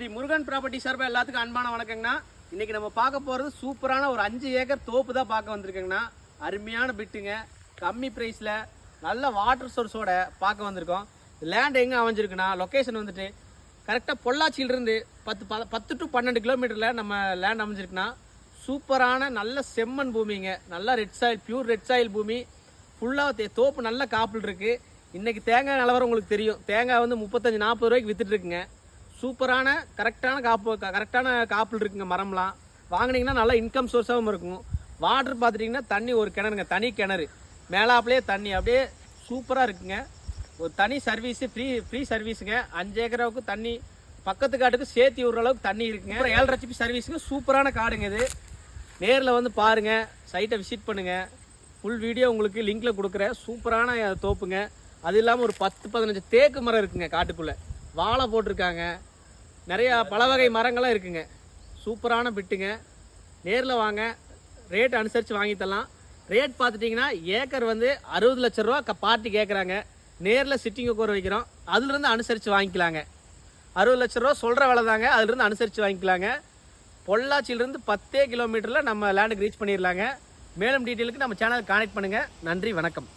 Sri Murugan property சார்பாக எல்லாத்துக்கும் அன்பான வணக்கங்கண்ணா. இன்னைக்கு நம்ம பார்க்க போகிறது சூப்பரான ஒரு அஞ்சு ஏக்கர் தோப்பு தான் பார்க்க வந்திருக்கேங்கண்ணா. அருமையான பிட்டுங்க கம்மி ப்ரைஸில் நல்ல வாட்டர் சோர்ஸோட பார்க்க வந்திருக்கோம். லேண்ட் எங்கே அமைஞ்சிருக்குன்னா லொக்கேஷன் வந்துட்டு கரெக்டாக பொள்ளாச்சியிலிருந்து பத்து ப பத்து டு பன்னெண்டு கிலோமீட்டரில் நம்ம லேண்ட் அமைஞ்சிருக்குன்னா சூப்பரான நல்ல செம்மண் பூமிங்க. நல்லா red soil pure red soil பூமி. ஃபுல்லாக தோப்பு நல்ல காப்பில் இருக்குது இன்றைக்கி தேங்காய் நிலவரம் உங்களுக்கு தெரியும். தேங்காய் வந்து முப்பத்தஞ்சு நாற்பது ரூபாய்க்கு வித்துட்ருக்குங்க சூப்பரான கரெக்டான காப்பு கரெக்டான காப்பில் இருக்குங்க மரம்லாம். வாங்கினீங்கன்னா நல்லா இன்கம் சோர்ஸாகவும் இருக்கும். வாட்டர் பார்த்துட்டிங்கன்னா தண்ணி ஒரு கிணறுங்க தனி கிணறு. மேலாப்பிலே தண்ணி அப்படியே சூப்பராக இருக்குங்க. ஒரு தனி சர்வீஸு ஃப்ரீ ஃப்ரீ சர்வீஸுங்க அஞ்சு ஏக்கராவுக்கு தண்ணி பக்கத்து காட்டுக்கு சேர்த்தி விடுற அளவுக்கு தண்ணி இருக்குங்க. அப்புறம் ஏழரை ஜிபி சர்வீஸுங்க சூப்பரான காடுங்க இது. நேரில் வந்து பாருங்கள் சைட்டை விசிட் பண்ணுங்கள் ஃபுல் வீடியோ உங்களுக்கு லிங்க்கில் கொடுக்குறேன். சூப்பரான தோப்புங்க. அது இல்லாமல் ஒரு பத்து பதினஞ்சு தேக்கு மரம் இருக்குங்க காட்டுக்குள்ளே. வாழை போட்டிருக்காங்க. நிறையா பல வகை மரங்கள்லாம் இருக்குங்க. சூப்பரான பிட்டுங்க. நேரில் வாங்க. ரேட் அனுசரித்து வாங்கி தரலாம். ரேட் பார்த்துட்டிங்கன்னா ஏக்கர் வந்து அறுபது லட்ச ரூபா க- பார்ட்டி கேட்குறாங்க நேரில் சிட்டிங்கை உட்கார வைக்கிறோம். அதுலேருந்து அனுசரித்து வாங்கிக்கலாங்க. அறுபது லட்ச ரூபா சொல்கிற வேலை தாங்க. அதுலேருந்து அனுசரித்து வாங்கிக்கலாங்க. பொள்ளாச்சியிலேருந்து பத்தே கிலோமீட்டரில் நம்ம லேண்டுக்கு ரீச் பண்ணிடலாங்க மேலும் டீட்டெயிலுக்கு நம்ம சேனல் கானெக்ட் பண்ணுங்கள் நன்றி வணக்கம்.